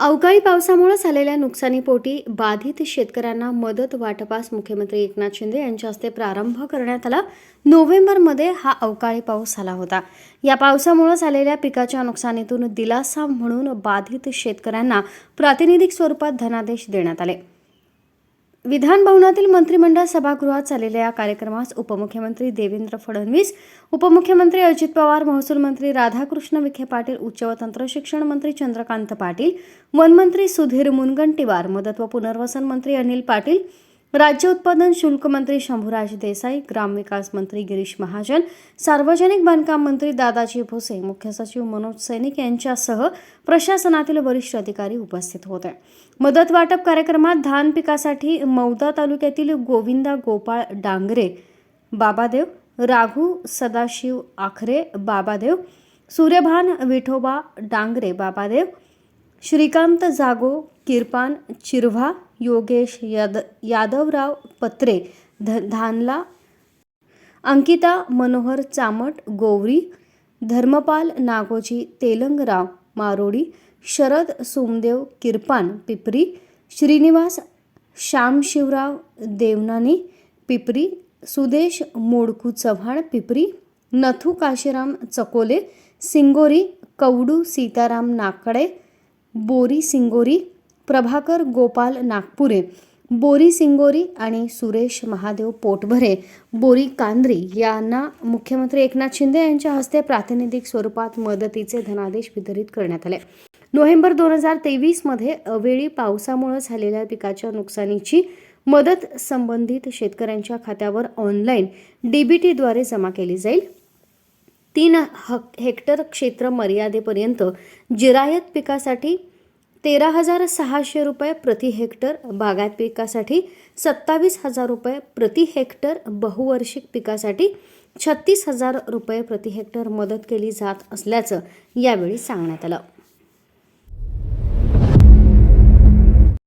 अवकाळी पावसामुळे झालेल्या नुकसानीपोटी बाधित शेतकऱ्यांना मदत वाटपास मुख्यमंत्री एकनाथ शिंदे यांच्या हस्ते प्रारंभ करण्यात आला. नोव्हेंबरमध्ये हा अवकाळी पाऊस झाला होता. या पावसामुळे झालेल्या पिकाच्या नुकसानीतून दिलासा म्हणून बाधित शेतकऱ्यांना प्रातिनिधिक स्वरूपात धनादेश देण्यात आले. विधान भवनातील मंत्रिमंडळ सभागृहात झालेल्या या कार्यक्रमास उपमुख्यमंत्री देवेंद्र फडणवीस उपमुख्यमंत्री अजित पवार महसूल मंत्री राधाकृष्ण विखे पाटील उच्च व तंत्रशिक्षण मंत्री चंद्रकांत पाटील वनमंत्री सुधीर मुनगंटीवार मदत व पुनर्वसन मंत्री अनिल पाटील राज्य उत्पादन शुल्क मंत्री शंभूराज देसाई ग्रामविकास मंत्री गिरीश महाजन सार्वजनिक बांधकाम मंत्री दादाजी भुसे मुख्य सचिव मनोज सैनिक यांच्यासह प्रशासनातील वरिष्ठ अधिकारी उपस्थित होते. मदत वाटप कार्यक्रमात धान पिकासाठी मौदा तालुक्यातील गोविंदा गोपाळ डांगरे बाबादेव राघू सदाशिव आखरे बाबादेव सूर्यभान विठोबा डांगरे बाबादेव श्रीकांत जागो किरपान चिरव्हा योगेश याद यादवराव पत्रे ध धानला अंकिता मनोहर चामट गोवरी धर्मपाल नागोजी तेलंगराव मारोडी शरद सोमदेव किरपान पिपरी श्रीनिवास श्यामशिवराव देवनानी पिपरी सुदेश मोडकू चव्हाण पिपरी नथू काशीराम चकोले सिंगोरी कवडू सीताराम नाकडे बोरी सिंगोरी प्रभाकर गोपाल नागपुरे बोरी सिंगोरी आणि सुरेश महादेव पोटभरे बोरी कांद्री यांना मुख्यमंत्री एकनाथ शिंदे यांच्या हस्ते प्रातिनिधिक स्वरूपात मदतीचे धनादेश वितरित करण्यात आले. नोव्हेंबर दोन हजार तेवीसमध्ये अवेळी पावसामुळे झालेल्या पिकाच्या नुकसानीची मदत संबंधित शेतकऱ्यांच्या खात्यावर ऑनलाईन डीबीटीद्वारे जमा केली जाईल. तीन हक हेक्टर क्षेत्र मर्यादेपर्यंत जिरायत पिकासाठी तेरा हजार सहाशे रुपये प्रति हेक्टर बागायत पिकासाठी सत्तावीस हजार रुपये प्रति हेक्टर बहुवार्षिक पिकासाठी छत्तीस हजार रुपये प्रति हेक्टर मदत केली जात असल्याचं यावेळी सांगण्यात आलं.